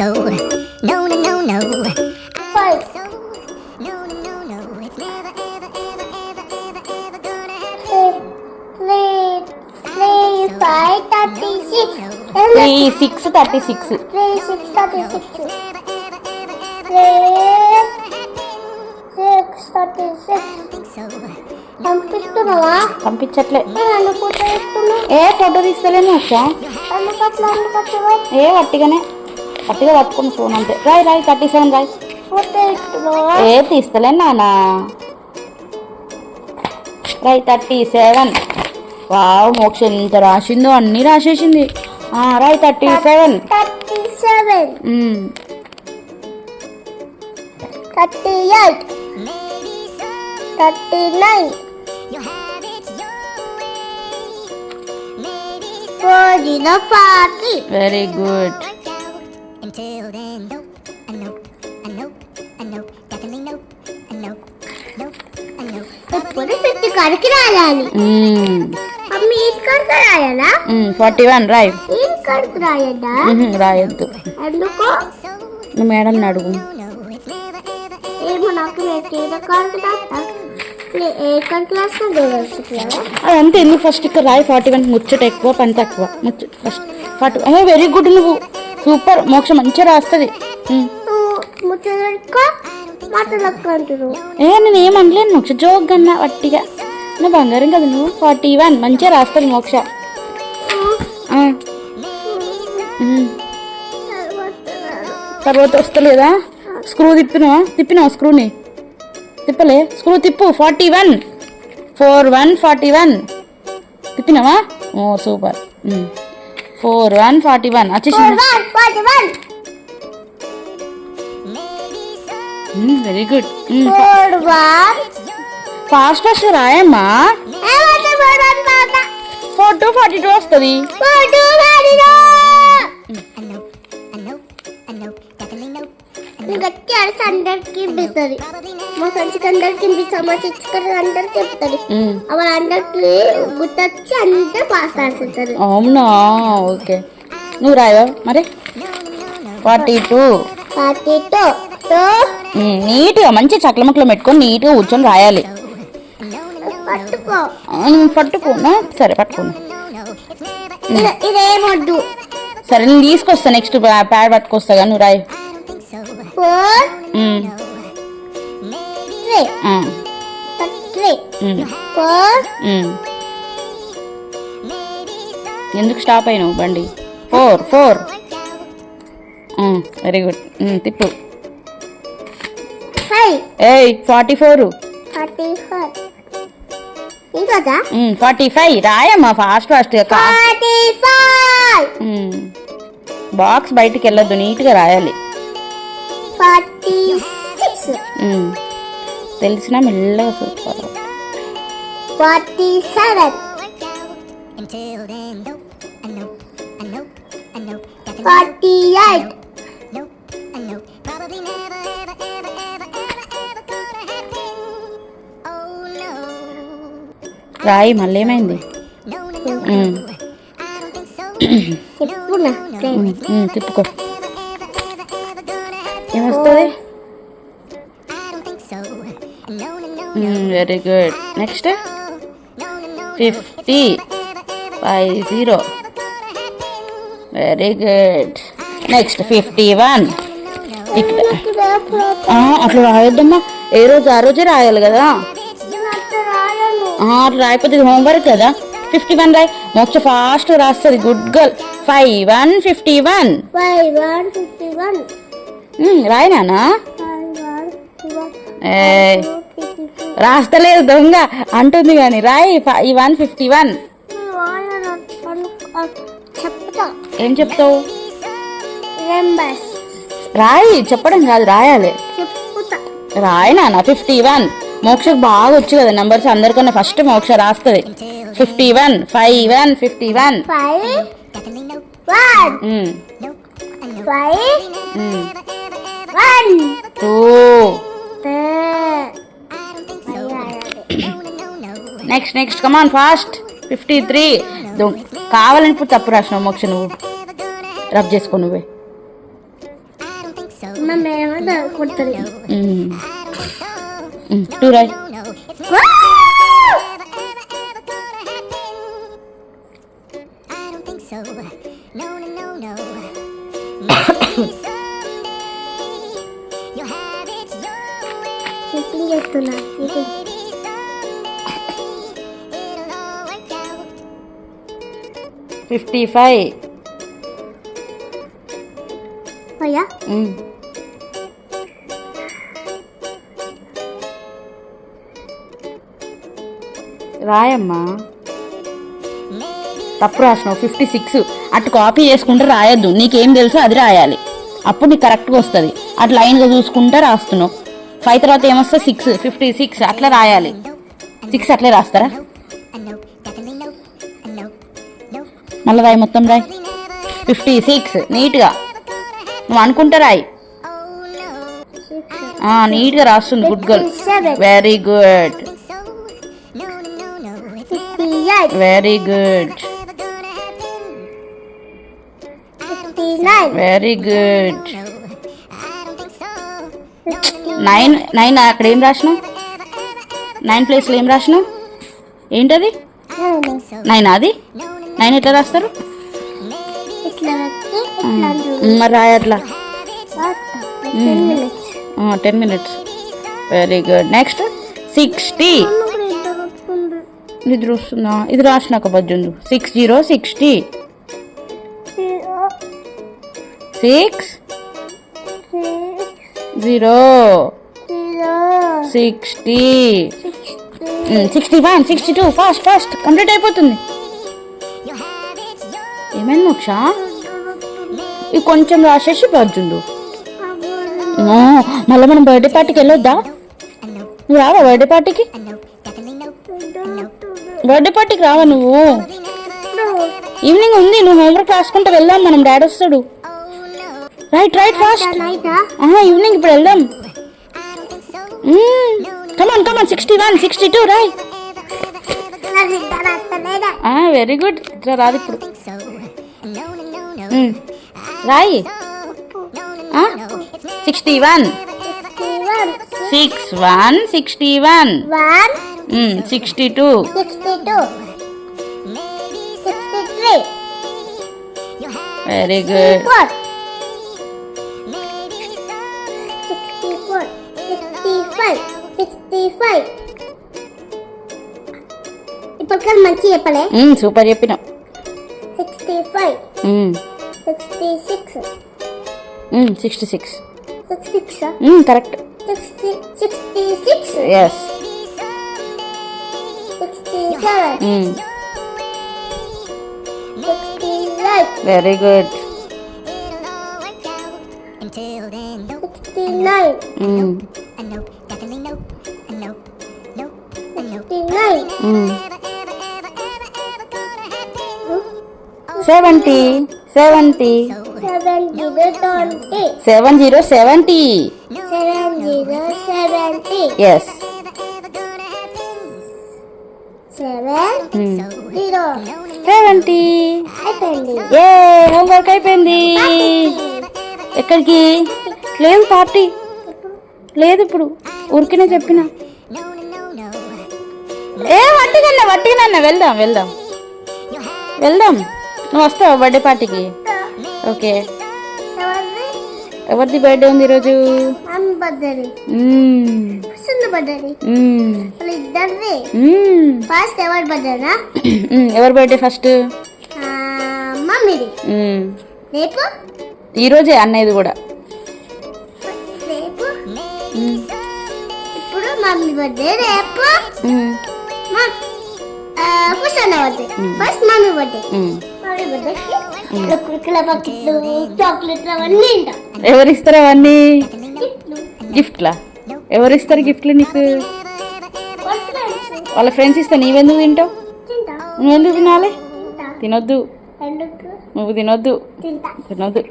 so. No, no, no, no. Five. So. No, no, no, no. It's never, ever, ever, ever, ever, ever gonna happen. Three, three, five, thirty-six. Three six thirty six Three, six, thirty-six. Ever, ever, ever, ever, Three, six, thirty-six. think so. పంపిస్తున్నావా పంపించట్లే ఏ photo తీస్తలేను వచ్చా అందుకొచ్చావా ఏ వట్టిగానే వట్టిగా పట్టుకుని ఫోన్ అంతే రాయ్ రాయ్ థర్టీ సెవెన్ రాయ్. ఏ తీస్తలేను నానా. రాయ్ థర్టీ సెవెన్. వావ్ మోక్ష ఎంత రాసిందో అన్నీ రాసేసింది. ఆ, Roy thirty seven. Thirty seven. Thirty eight. Thirty nine. Four zero forty very good. Until then, nope, a nope, a nope, a nope, definitely nope, a nope, nope, a nope. ఇప్పుడు fifty కాడికి రాయాలి. అమ్మ ఈ కాడికి రాయాలా? ఫార్టీ వన్ రాయ్. ఈ కాడికి రాయద్దా? రాయొద్దు. ఎందుకు? నువ్వు మేడం అడుగు. ఏమో నాకు ఏ కాడికి రాస్తా? అదంతా ఎందుకు ఫస్ట్ ఇక్కడ రాయి? ఫార్టీ వన్ ముచ్చట ఎక్కువ పని తక్కువ ముచ్చ ఫస్ట్ ఫార్టీ వెరీ గుడ్ నువ్వు. సూపర్. మోక్ష మంచిగా రాస్తుంది. ఏ నేను ఏం అనలేను. మోక్ష జోక్ కన్నా వట్టిగా. నా బంగారం కదా నువ్వు? Forty one. మంచిగా రాస్తుంది మోక్ష. తర్వాత వస్తలేదా? స్క్రూ తిప్పినావా? తిప్పినావా స్క్రూని? తిప్పలే. స్క్రూ తిప్పు. Forty one. Four one forty one. తిప్పినావా? ఓ super. Four one forty one. వచ్చేసింది వెరీ గుడ్ ఫాస్ట్ ఫాస్ట్ రాయమ్మా. ఫోర్ టూ ఫార్టీ టూ వస్తుంది. Four two forty two. A nope, a nope, a nope, definitely nope. నీకు వచ్చి అరిసి అందరికి. మా ఫ్రెండ్స్కి అందరికి ఇప్పిస్తాం మా సిస్టర్కి అందరికి చెప్తుంది అవి అందరికి గుర్తొచ్చి అంతే పాస్ రాసిస్తారు అవునా? ఓకే. నువ్వు రాయవా? మరి? Forty two forty two two నీట్గా మంచి చక్ల ముక్కలు పెట్టుకొని నీట్గా కూర్చొని రాయాలి. పట్టుకో. పట్టుకోనా సరే పట్టుకోను ఇదేమొద్దు. సరే నేను తీసుకొస్తా నెక్స్ట్ ప్యాడ్ పట్టుకొస్తా కానీ నువ్వు రాయి. Four um, four um. ఎందుకు స్టాప్ అయినావు బండి? ఫోర్ ఫోర్ వెరీ గుడ్ తిప్పు ఫైవ్ ఏయ్ ఫార్టీ ఫోర్ ఫార్టీ ఫోర్ ఇంకోదా? ఫార్టీ ఫైవ్ రాయమ్మా ఫాస్ట్ ఫార్టీ ఫైవ్ బాక్స్ బయటికి వెళ్ళొద్దు నీట్గా రాయాలి. Forty six. తెలిసినా మెల్లగా చూసుకోవాలి. Oh రాయి మళ్ళీ ఏమైంది no, no, very good next fifty five zero very good next fifty one ఇక్కడ అట్లా రాయొద్దమ్మా. ఏ రోజు ఆ రోజే రాయాలి కదా. రాయను అట్లా రాయకపోతే హోంవర్క్ కదా. ఫిఫ్టీ వన్ రాయ్ మోక్ష ఫాస్ట్ రాస్తుంది good girl five one fifty one five రాస్తలేదు దొంగ అంటుంది కానీ రాయి వన్ ఫిఫ్టీ వన్. ఏం చెప్తావు? రాయి చెప్పడం కాదు రాయాలి. రాయి నాన్న ఫిఫ్టీ వన్. మోక్షకు బాగా వచ్చు కదా నంబర్స్ అందరికన్నా ఫస్ట్ మోక్ష రాస్తుంది. Fifty one five one fifty one. Five next next come on fast fifty three కావాలని ఇప్పుడు తప్పు రాసినావు మోక్ష నువ్వు. రబ్ చేసుకో నువ్వే. టూ రాయ్. No, it's fifty five. అయ్యా. రాయమ్మా. తప్పు రాసినావు ఫిఫ్టీ సిక్స్. అటు కాపీ చేసుకుంటే రాయొద్దు నీకేం తెలుసో అది రాయాలి. అప్పుడు నీకు కరెక్ట్గా వస్తుంది. అటు లైన్గా చూసుకుంటే రాస్తున్నావు. ఫైవ్ తర్వాత ఏమొస్తే సిక్స్ ఫిఫ్టీ సిక్స్ అట్లా రాయాలి. సిక్స్ అట్లే రాస్తారా? మళ్ళీ రాయి మొత్తం రాయి. ఫిఫ్టీ సిక్స్ నీట్గా నువ్వు అనుకుంటే రాయి. నీట్గా రాస్తుంది good girl very good very good very good nine nine అక్కడ ఏం రాసినావు? నైన్ ప్లేస్లో ఏం రాసినావు? ఏంటది? నైనా అది నైన్ ఎట్లా రాస్తారు? మరి రాయి అట్లా. Ten minutes. Very good next sixty. నిద్ర వస్తుందా ఇది రాసినాక బజ్జుండు six zero sixty six zero sixty, sixty one sixty two fast fast complete అయిపోతుంది. ఏమైంది మోక్ష? ఇవి కొంచెం రాసేసి అబ్బో, మళ్ళీ మనం బర్త్డే పార్టీకి వెళ్ళొద్దా? నువ్వు రావా బర్త్డే పార్టీకి. బర్త్డే పార్టీకి రావా నువ్వు? ఈవినింగ్ ఉంది నువ్వు హోంవర్క్ రాసుకుంటూ వెళ్దాం మనం డాడీ వస్తాడు. రైట్ రైట్ ఫాస్ట్ ఈవినింగ్ ఇప్పుడు వెళ్దాం. Come on come on sixty one sixty two రై నాకు ఇంకా రాస్తలేదా? వెరీ గుడ్ ఇట్లా రాదు ఇప్పుడు. రాయి. Sixty one. Six one sixty one sixty two very good. ఇప్పటికల్లా మంచి చెప్పలే. సూపర్ చెప్పినావు sixty five sixty six sixty six sixty six correct sixty sixty six yes sixty seven sixty eight very good. Sixty nine seventy seventy. Seven zero seventy. Yes zero seventy. ఏ homework అయిపోయింది. ఎక్కడికి? లేదు party. లేదు ఇప్పుడు. ఊరికినే చెప్పిన. ఏ వట్టిగన్న వట్టిగన్న వెళ్దాం వెళ్దాం. వెళ్దాం. నువ్వు వస్తావా బర్త్డే పార్టీకి ఓకే ఎవరిది బర్త్డే ఉంది ఈరోజు? ఎవరి బర్త్డే ఫస్ట్. రేపు? ఈరోజే అన్నయ్యది కూడా. రేపు? ఇప్పుడు మమ్మీ బర్త్డే రేపు? ఫస్ట్ మమ్మీ బర్త్డే ఎవరు ఇస్తారు అవన్నీ? గిఫ్ట్లు? గిఫ్ట్లా ఎవరు ఇస్తారు గిఫ్ట్లు నీకు? వాళ్ళ ఫ్రెండ్స్ ఇస్తా ఇస్తే నీవెందుకు తింటావు? నువ్వెందుకు తినాలి? తినొద్దు. నువ్వు తినొద్దు. తినొద్దు.